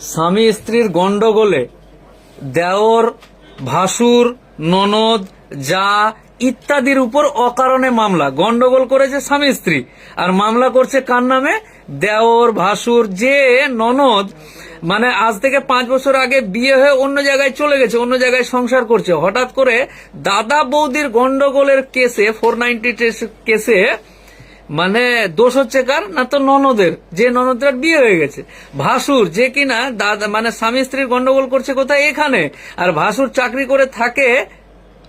স্বামী স্ত্রীর গন্ডগোলে, দেওর, ভাসুর, ননদ, যা ইত্যাদির উপর অকারণে মামলা। গন্ডগোল করেছে স্বামী স্ত্রী, আর মামলা করছে কার নামে? দেওর, ভাসুর, যে ননদ মানে আজ থেকে পাঁচ বছর আগে বিয়ে হয়ে অন্য জায়গায় চলে গেছে, অন্য জায়গায় সংসার করছে। হঠাৎ করে দাদা বৌদির গন্ডগোলের কেসে, ফোর নাইনটি কেসে মানে দোষ হচ্ছে কার? না তো ননদের। যে ননদের বিয়ে হয়ে গেছে। ভাসুর যে কিনা দাদা মানে স্বামী স্ত্রীর গন্ডগোল করছে কোথায়? এখানে। আর ভাসুর চাকরি করে থাকে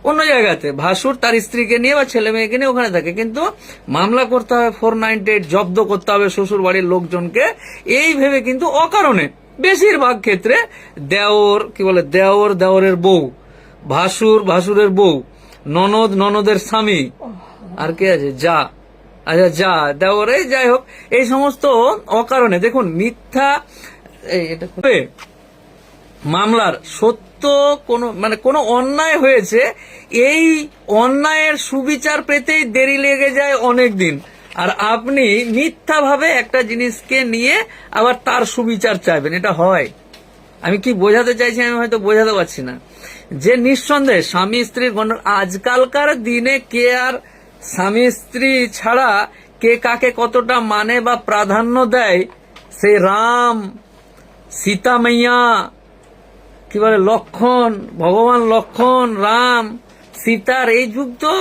অন্য জায়গাতে। ভাসুর তার স্ত্রীকে নিয়ে বা ছেলে মেয়েকে নিয়ে ওখানে থাকে। কিন্তু মামলা করতে হবে, ফোর নাইনটি এইট জব্দ করতে হবে শ্বশুর বাড়ির লোকজনকে। এই ভেবে কিন্তু অকারণে বেশিরভাগ ক্ষেত্রে দেওর কি বলে? দেওর দেওরের বউ। ভাসুর ভাসুরের বউ। ননদ ননদের স্বামী। আর কে আছে? যা। আচ্ছা যা দেওরে যাই হোক, এই সমস্ত অকারণে, দেখুন, মিথ্যা মামলার সত্য কোনো মানে কোনো অন্যায় হয়েছে, এই অন্যায়ের সুবিচার পেতেই দেরি লেগে যায় অনেক দিন আর আপনি মিথ্যাভাবে একটা জিনিসকে নিয়ে আবার তার সুবিচার চাইবেন, এটা হয়। আমি কি বোঝাতে চাইছি, আমি হয়তো বোঝাতে পারছি না। যে নিঃসন্দেহে স্বামী স্ত্রীর আজকালকার দিনে কে আর স্বামী স্ত্রী ছাড়া কে কাকে কতটা মানে বা প্রাধান্য দেয়, সে রাম, সীতা মাইয়া, কি বলে, লক্ষণ, ভগবান লক্ষণ, রাম, সীতার এই যুগ তো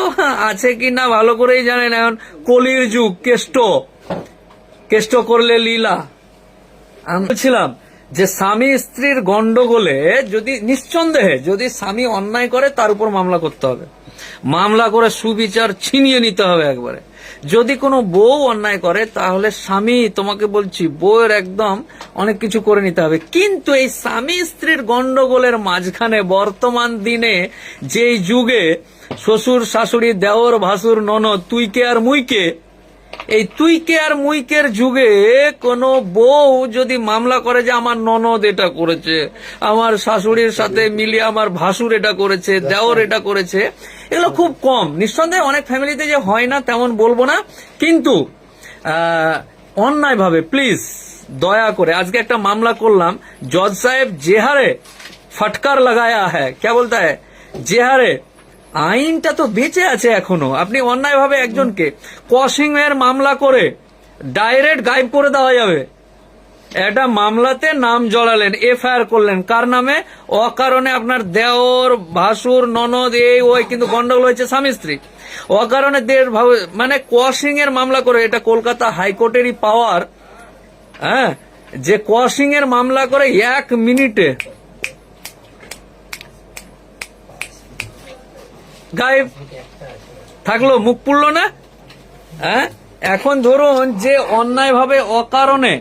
আছে কি না ভালো করেই জানেন এখন, কলির যুগ, কেষ্ট। কেষ্ট করলে লীলা। আমি বলছিলাম যে স্বামী স্ত্রীর গন্ডগোলে যদি নিঃসন্দেহে যদি স্বামী অন্যায় করে, তার উপর মামলা করতে হবে। মামলা করে সুবিচার ছিনিয়ে নিতে হবে একবারে। যদি কোনো বউ অন্যায় করে, তাহলে স্বামী, তোমাকে বলছি, বউয়ের একদম অনেক কিছু করে নিতে হবে। কিন্তু এই স্বামী স্ত্রীর গন্ডগোলের মাঝখানে বর্তমান দিনে যেই যুগে শ্বশুর, শাশুড়ি, দেওর, ভাসুর, ননদ তুইকে আর মুই কে এই তুইকে আর মুইকের যুগে কোনো বউ যদি মামলা করে যে আমার ননদ এটা করেছে আমার শাশুড়ির সাথে মিলিয়ে আমার ভাসুর এটা করেছে দেওর এটা করেছে এগুলো খুব কম। নিঃসন্দেহে অনেক ফ্যামিলিতে যে হয় না তেমন বলব না কিন্তু অন্যায় ভাবে প্লিজ দয়া করে আজকে একটা মামলা করলাম জজ সাহেব জেহারে ফটকার লাগায়া হ্যাঁ কে বলতে হ্যাঁ? জেহারে আইনটা তো বেঁচে আছে এখনও। আপনি অন্যায়ভাবে একজনকে কসিং এর মামলা করে ডাইরেক্ট গায়েব করে দেওয়া যাবে। একটা মামলাতে নাম জড়ালেন, এফআইআর করলেন। কার নামে? অকারণে আপনার দেওর, ভাসুর, ননদ, এই, ওই, কিন্তু গন্ডগোল হয়েছে স্বামী, স্ত্রী। অকারণে ভাব- মানে কসিং এর মামলা করে, এটা কলকাতা হাইকোর্টেরই পাওয়ার হ্যাঁ? যে কসিং এর মামলা করে এক মিনিটে গায়েব। থাকল মুখ পুড়লো না? হ্যাঁ? এখন ধরুন যে অন্যায়ভাবে অকারণে